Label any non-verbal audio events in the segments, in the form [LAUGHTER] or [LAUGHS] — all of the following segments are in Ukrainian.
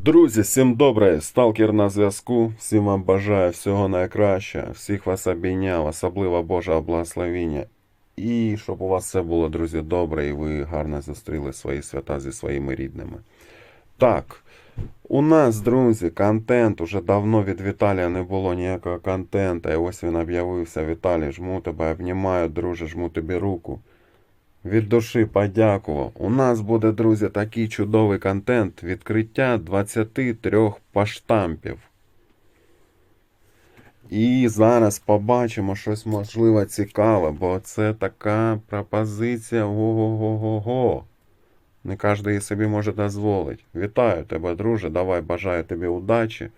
Друзі, всім добре, сталкер на зв'язку. Всім вам бажаю всього найкраще, всіх вас обійняв, особливо Божого благословіння. І щоб у вас все було, друзі, добре, і ви гарно зустріли свої свята зі своїми рідними. Так, у нас, друзі, контент. Уже давно від Віталія не було ніякого контенту. І ось він об'явився. Віталій, жму тебе, обнімаю, друже, жму тобі руку. Від душі подякував. У нас буде, друзі, такий чудовий контент. Відкриття 23 поштампів. І зараз побачимо щось можливо цікаве, бо це така пропозиція. Ого-го-го-го. Не кожен її собі може дозволити. Вітаю тебе, друже. Давай бажаю тобі удачі.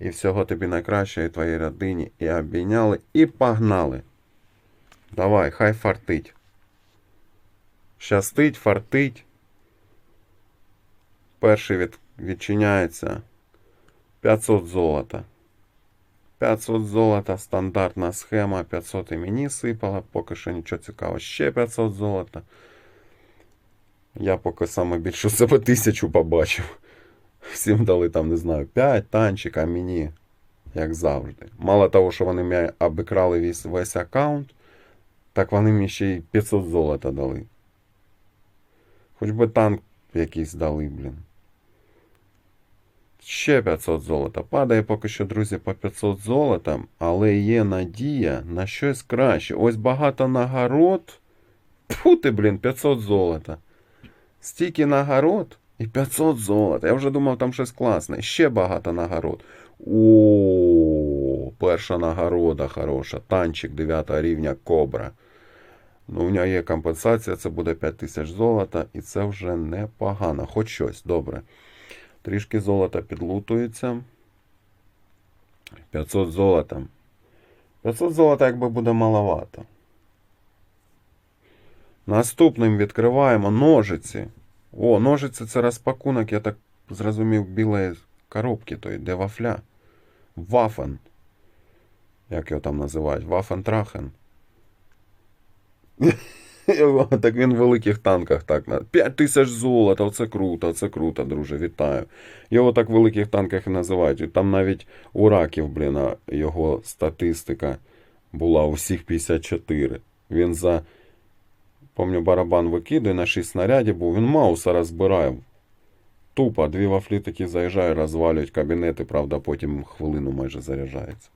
І всього тобі найкращого і твоїй родині. І обійняли, і погнали. Давай, хай фартить. Щастить, фартить. Перший від, відчиняється 500 золота. 500 золота, стандартна схема. 500 і мені сипало, поки що нічого цікавого. Ще 500 золота. Я поки саме більше себе тисячу побачив. Всім дали там, не знаю, 5 танчик, а мені, як завжди. Мало того, що вони мене обікрали весь, весь аккаунт, так вони мені ще й 500 золота дали. Хоч би танк якийсь дали, блін. Ще 500 золота. Падає поки що, друзі, по 500 золота, але є надія на щось краще. Ось багато нагород. Тьфу ти, блін, 500 золота. Стільки нагород і 500 золота. Я вже думав, там щось класне. Ще багато нагород. О, перша нагорода хороша. Танчик 9 рівня Кобра. Ну, у нього є компенсація, це буде 5 тисяч золота, і це вже непогано. Хоч щось, добре. Трішки золота підлутується. 500 золота. 500 золота якби буде маловато. Наступним відкриваємо ножиці. О, ножиці це розпакунок, я так зрозумів, білої коробки, той, де вафля. Вафен. Як його там називають? Вафен-трахен. [LAUGHS] Так він в великих танках так. на 5 тисяч золота, оце круто, оце круто, друже, вітаю. Його так в великих танках і називають. І Там навіть у раків, блін, його статистика була у всіх 54. Він за, помню, барабан викидує на 6 снарядів, був він Мауса розбирає. Тупо, дві вафлі такі заїжджають, розвалюють кабінети, правда, потім хвилину майже заряджається.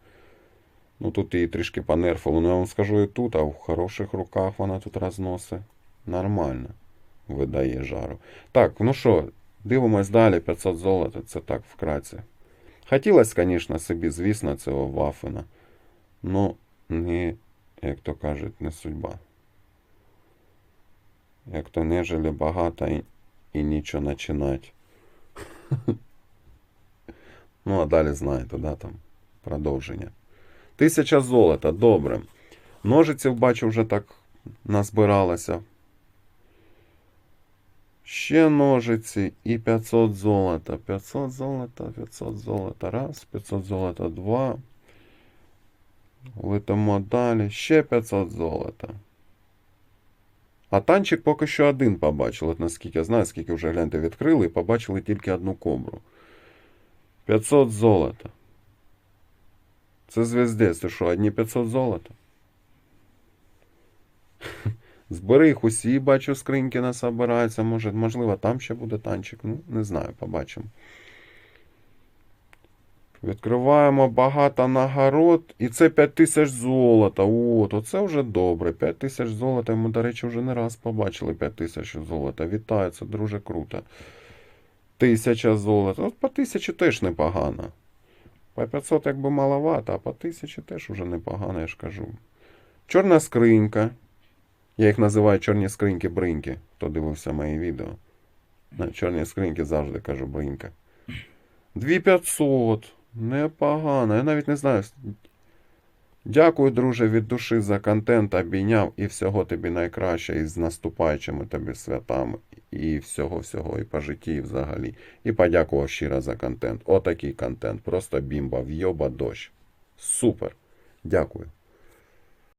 Ну тут її трішки понерфило. Ну я вам скажу і тут, а в хороших руках вона тут розносить. Нормально видає жару. Так, ну що, дивимось далі. 500 золота, це так вкратце. Хотілося, звісно, собі, звісно, цього вафена. Ну, не, як то кажуть, не судьба. Як то нежели багато і, і нічого починати. [LAUGHS] Ну, а далі знаєте, да, там продовження. Тисяча золота, добре. Ножиців, бачу, вже так назбиралося. Ще ножиці і 500 золота. 500 золота, 500 золота. Раз, 500 золота, два. Летимо далі. Ще 500 золота. А танчик поки що один побачили. От наскільки я знаю, скільки вже гляньте відкрили, і побачили тільки одну кобру. 500 золота. Це звіздець, це що, одні 500 золота? Збери їх усі, бачу, скриньки насобираються. Може, можливо, там ще буде танчик. Ну, не знаю, побачимо. Відкриваємо багато нагород. І це 5 тисяч золота. От, оце вже добре. 5 тисяч золота. Ми, до речі, вже не раз побачили 5 тисяч золота. Вітаю, це дуже круто. Тисяча золота. От по тисячі теж непогано. По 500 якби маловато, а по 1000 теж уже непогано, я ж кажу. Чорна скринька. Я їх називаю чорні скриньки-бриньки, хто дивився мої відео. На чорні скриньки завжди кажу бринька. 2500. Непогано. Я навіть не знаю. Дякую, друже, від душі за контент. Обійняв і всього тобі найкраще, і з наступаючими тобі святами. І всього-всього, і по житті, і взагалі. І подякував щиро за контент. Отакий контент. Просто бімба, вйоба дощ. Супер. Дякую.